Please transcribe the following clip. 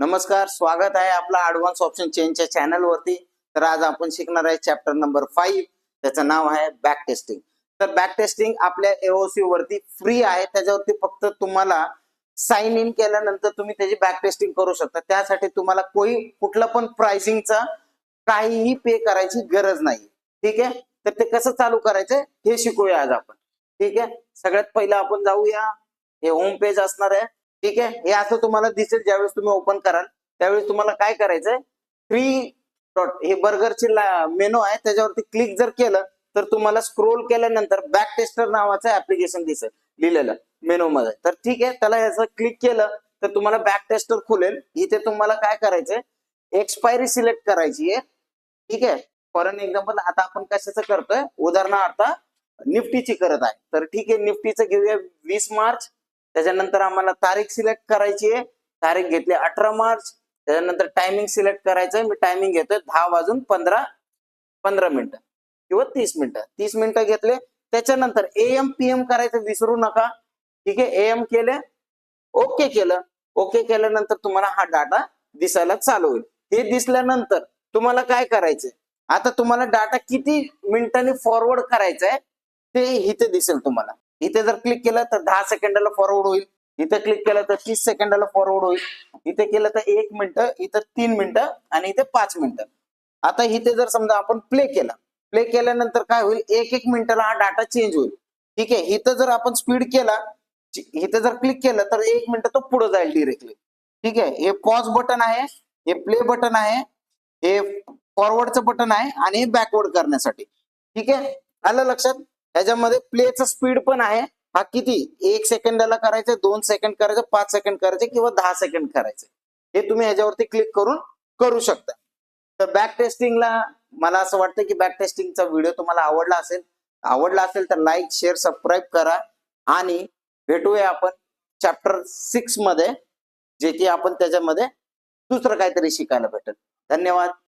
नमस्कार स्वागत आहे आपला ऍडव्हान्स ऑप्शन चेनच्या चॅनलवरती तर आज आपण शिकणार आहे चॅप्टर नंबर फाईव्ह त्याचं नाव आहे बॅक टेस्टिंग तर बॅक टेस्टिंग आपल्या एओसी वरती फ्री आहे. त्याच्यावरती फक्त तुम्हाला साइन इन केल्यानंतर तुम्ही त्याची बॅक टेस्टिंग करू शकता. त्यासाठी तुम्हाला कोई कुठला पण प्राइसिंगचा काहीही पे करायची गरज नाही. ठीक आहे? तर ते कसं चालू करायचं हे शिकूया आज आपण. ठीक आहे? सगळ्यात पहिलं आपण जाऊया. हे होम पेज असणार आहे. ठीक आहे? हे असं तुम्हाला दिसेल ज्यावेळेस तुम्ही ओपन कराल. त्यावेळेस तुम्हाला काय करायचंय? थ्री डॉट हे बर्गरचे मेनू आहे. त्याच्यावरती क्लिक जर केलं तर तुम्हाला स्क्रोल केल्यानंतर बॅक टेस्टर नावाचं ऍप्लिकेशन दिसेल. लिहिलेलं मेनू मध्ये तर ठीक आहे त्याला याचं क्लिक केलं तर तुम्हाला बॅक टेस्टर खुलेल. इथे तुम्हाला काय करायचंय? एक्सपायरी सिलेक्ट करायची आहे. ठीक आहे? फॉर एक्झाम्पल आता आपण कशाचं करतोय? उदाहरणार्थ निफ्टीची करत आहे. तर ठीक आहे निफ्टीचं घेऊया वीस मार्च. त्याच्यानंतर आम्हाला तारीख सिलेक्ट करायची आहे. तारीख घेतली अठरा मार्च. त्याच्यानंतर टायमिंग सिलेक्ट करायचंय. मी टायमिंग घेतोय दहा वाजून पंधरा पंधरा मिनिटं किंवा तीस मिनिटं. तीस मिनिटं घेतले. त्याच्यानंतर एम पी एम करायचं विसरू नका. ठीक आहे? एम केले. ओके केलं. ओके केल्यानंतर तुम्हाला हा डाटा दिसायला चालू होईल. हे दिसल्यानंतर तुम्हाला काय करायचंय? आता तुम्हाला डाटा किती मिनिटांनी फॉरवर्ड करायचा आहे ते इथे दिसेल तुम्हाला. इथे जर क्लिक केलं तर दहा सेकंदाला फॉरवर्ड होईल. इथे क्लिक केलं तर तीस सेकंदाला फॉरवर्ड होईल. इथे केलं तर एक मिनिटं इथं तीन मिनिटं आणि इथे पाच मिनिटं. आता इथे जर समजा आपण प्ले केला प्ले केल्यानंतर काय होईल? एक एक मिनिटाला हा डाटा चेंज होईल. ठीक आहे? इथं जर आपण स्पीड केला इथे जर क्लिक केलं तर एक मिनिट तो पुढे जाईल डिरेक्टली ठीक आहे? हे पॉज बटन आहे हे प्ले बटन आहे हे फॉरवर्डचं बटन आहे आणि हे बॅकवर्ड करण्यासाठी. ठीक आहे? आलं लक्षात? ह्याच्यामध्ये प्लेचं स्पीड पण आहे. हा किती? एक सेकंदाला करायचं दोन सेकंड करायचं पाच सेकंड करायचे किंवा दहा सेकंड करायचे. हे तुम्ही ह्याच्यावरती क्लिक करून करू शकता. तर बॅक टेस्टिंगला मला असं वाटतं की बॅक टेस्टिंगचा व्हिडिओ तुम्हाला आवडला असेल. आवडला असेल तर लाईक शेअर सबस्क्राईब करा. आणि भेटूया आपण चॅप्टर सिक्समध्ये जे की आपण त्याच्यामध्ये दुसरं काहीतरी शिकायला भेटेल. धन्यवाद.